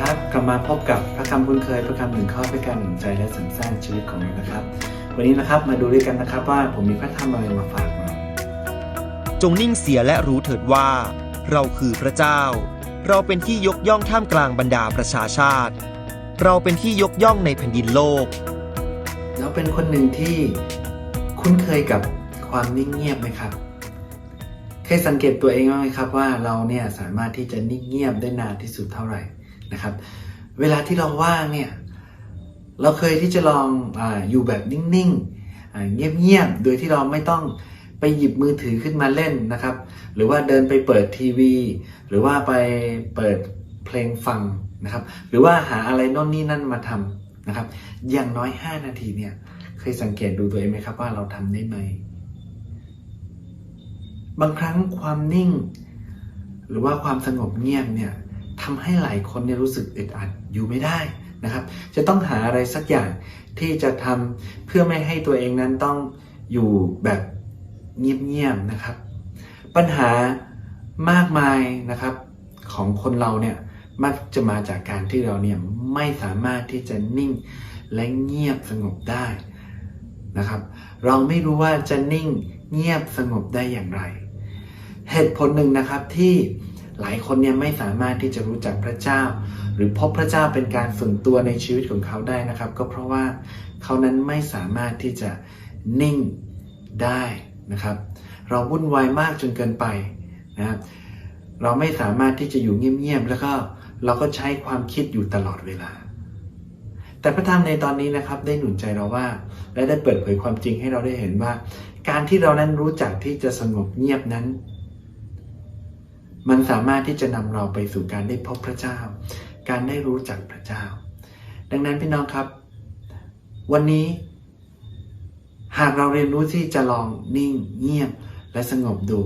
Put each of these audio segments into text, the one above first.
ครับกลับมาพบกับพระคำคุ้นเคยพระคำหนึ่งข้อเพื่อการหนุนใจและเสริมสร้างชีวิตของเรานะครับ วันนี้นะครับมาดูด้วยกันนะครับว่าผมมีพระธรรมอะไรมาฝากเราจงนิ่งเสียและรู้เถิดว่า เราคือพระเจ้า เราเป็นที่ยกย่องท่ามกลางบรรดาประชาชาติ เราเป็นที่ยกย่องในแผ่นดินโลกแล้วเป็นคนหนึ่งที่คุ้นเคยกับความนิ่งเงียบไหมครับเคยสังเกตตัวเองบ้างไหมครับว่าเราเนี่ยสามารถที่จะนิ่งเงียบได้นานที่สุดเท่าไหร่ นะครับ เวลาที่เราว่างเนี่ยเราเคยที่จะลองออยู่แบบนิ่งๆ เงียบๆ โดยที่เราไม่ต้องไปหยิบมือถือขึ้นมาเล่นนะครับ หรือว่าเดินไปเปิดทีวี หรือว่าไปเปิดเพลงฟังนะครับ หรือว่าหาอะไรน่นนี่นั่นมาทำนะครับ อย่างน้อย 5 นาทีเนี่ย เคยสังเกตดูตัวเองไหมครับว่าเราทำได้ไหม บางครั้งความนิ่ง หรือว่าความสงบเงียบเนี่ย ทำให้หลายคนเนี่ยรู้สึกอึดอัดอยู่ไม่ได้นะครับ จะต้องหาอะไรสักอย่างที่จะทำเพื่อไม่ให้ตัวเองนั้นต้องอยู่แบบเงียบๆนะครับ ปัญหามากมายนะครับของคนเราเนี่ยมักจะมาจากการที่เราเนี่ยไม่สามารถที่จะนิ่งและเงียบสงบได้นะครับ เราไม่รู้ว่าจะนิ่งเงียบสงบได้อย่างไร เหตุผลหนึ่งนะครับที่ หลายคนเนี่ยไม่สามารถที่จะรู้จักพระเจ้า หรือพบพระเจ้าเป็นการส่วนตัวในชีวิตของเขาได้นะครับ ก็เพราะว่าเขานั้นไม่สามารถที่จะนิ่งได้นะครับ เราวุ่นวายมากจนเกินไปนะรเราไม่สามารถที่จะอยู่เงียบๆแล้วก็เราก็ใช้ความคิดอยู่ตลอดเวลา แต่พระธรรมในตอนนี้นะครับ ได้หนุนใจเราว่า และได้เปิดเผยความจริงให้เราได้เห็นว่า การที่เรานั้นรู้จักที่จะสงบเงียบนั้น มันสามารถที่จะนำเราไปสู่การได้พบพระเจ้า การได้รู้จักพระเจ้า ดังนั้นพี่น้องครับ วันนี้ หากเราเรียนรู้ที่จะลองนิ่งเงียบและสงบดู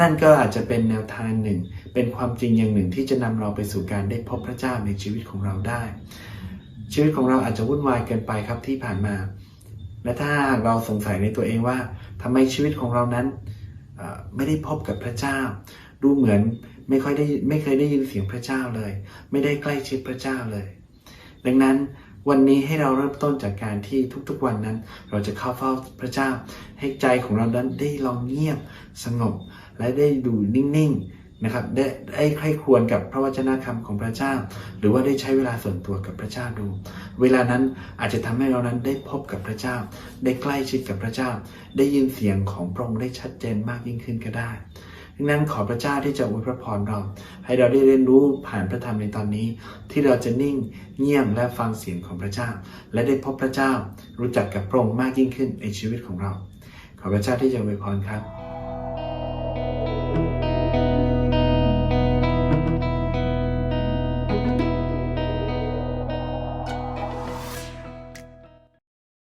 นั่นก็อาจจะเป็นแนวทางหนึ่ง เป็นความจริงอย่างหนึ่งที่จะนำเราไปสู่การได้พบพระเจ้าในชีวิตของเราได้ ชีวิตของเราอาจจะวุ่นวายเกินไปครับที่ผ่านมา และถ้าหากเราสงสัยในตัวเองว่าทำไมชีวิตของเรานั้นไม่ได้พบกับพระเจ้า ดูเหมือนไม่ค่อยได้ไม่เคยได้ยินเสียงพระเจ้าเลย ไม่ได้ใกล้ชิดพระเจ้าเลย ดังนั้นวันนี้ให้เราเริ่มต้นจากการที่ทุกๆวันนั้น เราจะเข้าเฝ้าพระเจ้า ให้ใจของเรานั้นได้ลองเงียบสงบ และได้ดูนิ่งๆนะครับได้ได้ใคร่ครวญกับพระวจนะคำของพระเจ้า หรือว่าได้ใช้เวลาส่วนตัวกับพระเจ้าดู เวลานั้นอาจจะทำให้เรานั้นได้พบกับพระเจ้า ได้ใกล้ชิดกับพระเจ้า ได้ยินเสียงของพระองค์ได้ชัดเจนมากยิ่งขึ้นก็ได้ ดังนั้นขอพระเจ้าที่จะอวยพระพรเรา ให้เราได้เรียนรู้ผ่านพระธรรมในตอนนี้ ที่เราจะนิ่งเงียบและฟังเสียงของพระเจ้า และได้พบพระเจ้ารู้จักกับพระองค์มากยิ่งขึ้นในชีวิตของเรา ขอพระเจ้าที่จะอวยพรครับ